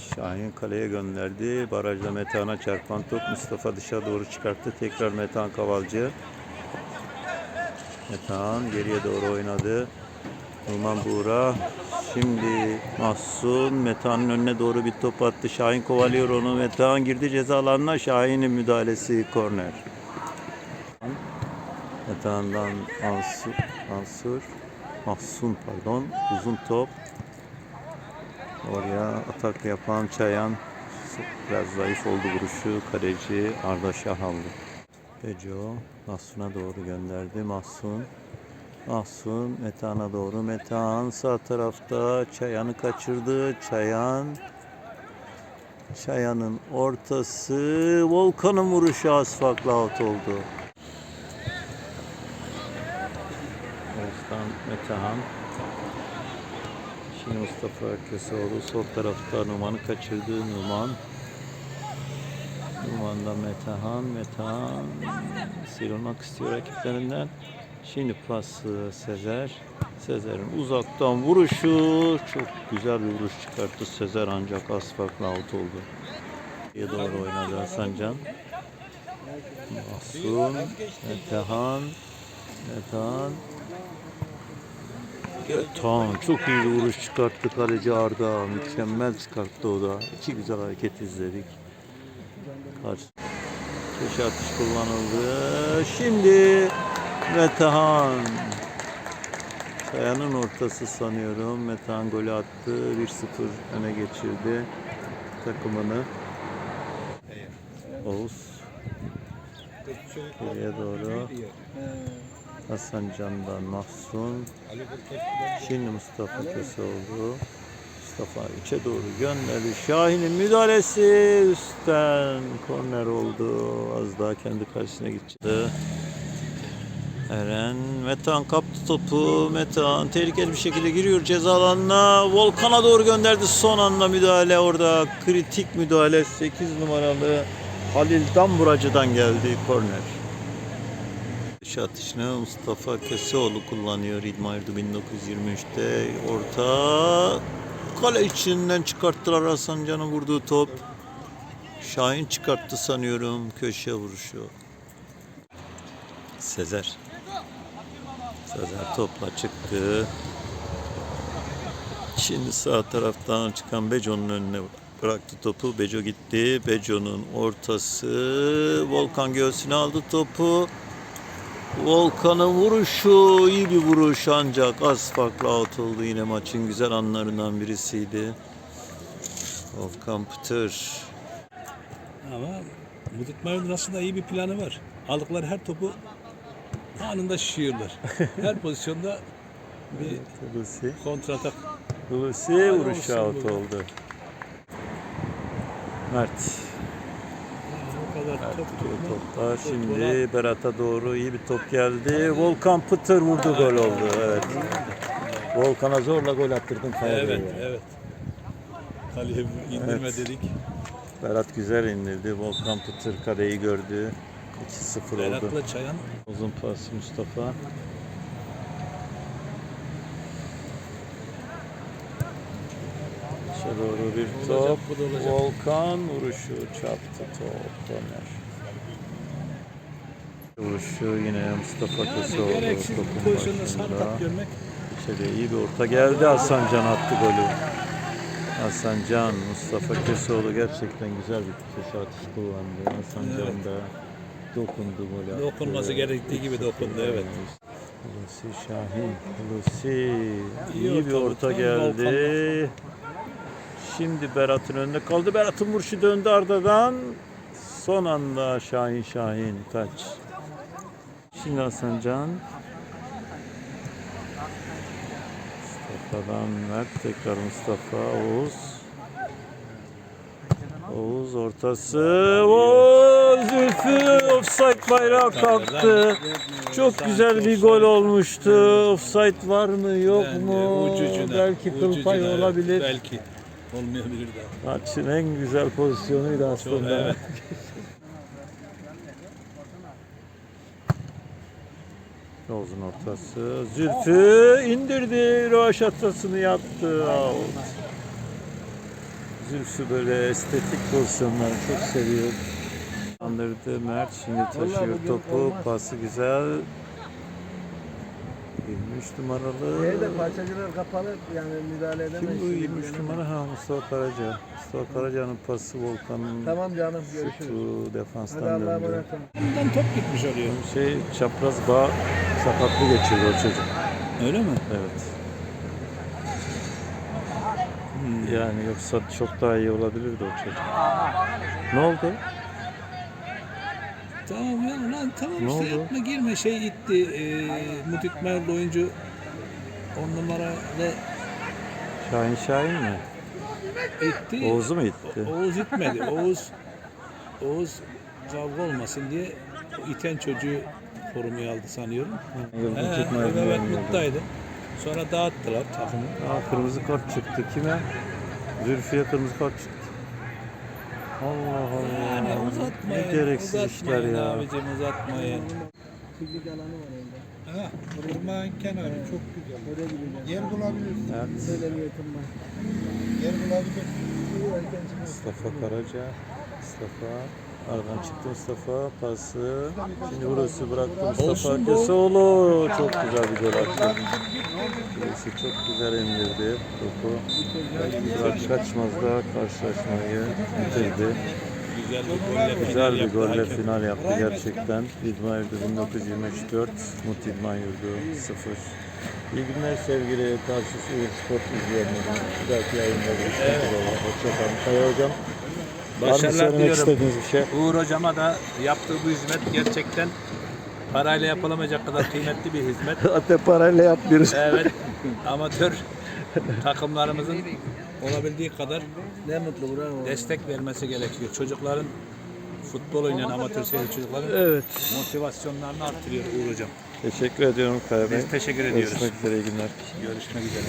Şahin kaleye gönderdi. Barajda Metehan'a çarpan top Mustafa dışa doğru çıkarttı. Tekrar Metehan Kavalcı. Metehan geriye doğru oynadı. Numan Buğra. Şimdi Mahsun Metehan'ın önüne doğru bir top attı. Şahin kovalıyor onu. Metehan girdi ceza alanına. Şahin'in müdahalesi korner. Metehan'dan Mansur, Mansur Mahsun pardon. Uzun top. Oraya atak yapan Çayan biraz zayıf oldu vuruşu. Kaleci Arda Şah aldı. Beco Mahsun'a doğru gönderdi. Mahsun Mahsun Metehan'a doğru. Metehan sağ tarafta Çayan'ı kaçırdı. Çayan Çayan'ın ortası Volkan'ın vuruşu asfakla out oldu. Oğuzhan Metehan Şimdi Mustafa Köseoğlu sol tarafta Numan'ı kaçırdı. Numan Numan'da Metehan Metehan sıyrılmak istiyor rakiplerinden. Şimdi pası Sezer. Sezer'in uzaktan vuruşu çok güzel bir vuruş çıkarttı Sezer ancak az farkla out oldu. İyi doğru oynadı Hasancan. Mahsun, Metehan, Metehan, Metehan çok iyi bir vuruş çıkarttı kaleci Arda. Mükemmel çıkarttı o da. İki güzel hareket izledik. Karşı. Köşe atış kullanıldı. Şimdi Metehan. Kayanın ortası sanıyorum. Metehan golü attı. 1-0 öne geçirdi takımını. Oğuz geriye doğru. Hasan Can'dan Mahsun. Şimdi Mustafa Köseoğlu. Mustafa içe doğru gönderdi. Şahin'in müdahalesi üstten korner oldu. Az daha kendi karşısına gitti. Eren Metehan kaptı topu. Metehan tehlikeli bir şekilde giriyor ceza alanına. Volkan'a doğru gönderdi. Son anda müdahale orada. Kritik müdahale 8 numaralı Halil Damburacı'dan geldi korner. Dış atışını Mustafa Köseoğlu kullanıyor İdmayır'da 1923'te. Orta kale içinden çıkarttılar Hasan Can'ın vurduğu top. Şahin çıkarttı sanıyorum köşe vuruşu. Sezer. Sezer topla çıktı. Şimdi sağ taraftan çıkan Beco'nun önüne bıraktı topu. Beco gitti. Beco'nun ortası. Volkan göğsüne aldı topu. Volkan'ın vuruşu iyi bir vuruş ancak az farklı out oldu yine maçın güzel anlarından birisiydi. Volkan Pıtır. Ama Muditmayır'ın aslında iyi bir planı var. Aldıkları her topu anında şişiyorlar. Her pozisyonda bir Hulusi. kontratak. Hulusi vuruş out oldu. Mert. Tutma. toplar. top Şimdi Berat'a doğru iyi bir top geldi. Volkan Pıtır vurdu gol oldu. Evet. Volkan'a zorla gol attırdın Kaya Evet, Bey'e. evet. Kaleye indirme Evet. dedik. Berat güzel indirdi. Volkan Pıtır kaleyi gördü. 2-0 oldu. Berat'la Çayan Uzun pas Mustafa. Doğru bir top. Volkan vuruşu çarptı top. Döner. Vuruşu yine Mustafa yani Köseoğlu gereksiz topun başında. İçeriye iyi bir orta geldi. Hasan Can attı golü. Hasan Can, Mustafa Köseoğlu gerçekten güzel bir köşe atış kullandı. Hasan Evet. Can da dokundu golü attı. Dokunması gerektiği gibi dokundu, evet. Hulusi Şahin, Hulusi İyi iyi bir orta, geldi. Şimdi Berat'ın önünde kaldı. Berat'ın vuruşu döndü Arda'dan. Son anda Şahin Şahin taç. Şimdi Hasan Can. Mustafa'dan Mert tekrar Mustafa Oğuz. Oğuz ortası. Oo, Zülfü offside bayrağı kalktı. Çok güzel bir gol olmuştu. Offside var mı yok mu? Belki kıl ucucuna, payı evet. olabilir. Belki. Olmayabilir de. Maçın en güzel pozisyonuydu aslında. evet. Oğuz'un ortası. Zülfü indirdi. Rövaşatasını yaptı. Out. Zülfü böyle estetik pozisyonları çok seviyor. Andırdı Mert şimdi taşıyor topu. Pası güzel. 23 numaralı. Evde parçacılar kapalı yani müdahale Kim edemeyiz. bu Şimdi 23 bilemem. numara? Ha Mustafa Karaca. Mustafa Karaca'nın pası Volkan'ın Tamam canım görüşürüz. şutu Hadi defanstan Allah'a döndü. emanet olun. Bundan top gitmiş oluyor. Şey çapraz bağ sakatlığı geçirdi o çocuk. Öyle mi? Evet. Yani yoksa çok daha iyi olabilirdi o çocuk. Ne oldu? Tamam ya lan tamam Ne işte oldu? yapma girme şey itti. E, Mutit Merli oyuncu 10 numaralı Şahin Şahin mi? itti. Oğuz'u mu itti? Oğuz itmedi. Oğuz Oğuz kavga olmasın diye o iten çocuğu korumaya aldı sanıyorum. Yıldız He, evet bilmiyorum. mutluydu. Sonra dağıttılar takımı. Aa, kırmızı kart çıktı. Kime? Zülfiye kırmızı kart çıktı. Allah Allah. Yani uzatmayın. Ne gereksiz uzatmayın işler ya. Abicim uzatmayın. Piknik alanı var evde. Ha, Irmağın kenarı çok güzel. Oraya gideceğiz. Yer bulabilirsin. Evet. Böyle niyetim var. Yer bulabilirsin. Mustafa Karaca. Mustafa. Aradan çıktı Mustafa. Pası. Şimdi burası bıraktı Mustafa. Köseoğlu. Çok güzel bir gol attı. Burası çok güzel indirdi topu. Burak Kaçmaz da karşılaşmayı bitirdi. Güzel bir golle Güzel final yaptı gerçekten. İdman Yurdu 1924, Mut İdman Yurdu 0. İyi günler sevgili Tarsus Uğur Spor izleyenleri. Bir dahaki yayında görüşmek üzere. Hoşçakalın. Kaya Hocam, Başarılar diliyorum. bir şey? Uğur hocama da yaptığı bu hizmet gerçekten parayla yapılamayacak kadar kıymetli bir hizmet. Hatta parayla yapmıyoruz. Evet, amatör takımlarımızın olabildiği kadar Ne mutlu bravo. destek vermesi gerekiyor. Çocukların futbol oynayan amatör seyirci çocukların Evet. motivasyonlarını artırıyor Uğur hocam. Teşekkür ediyorum Kaya Bey. Biz teşekkür ediyoruz. Görüşmek üzere iyi günler. Görüşmek üzere.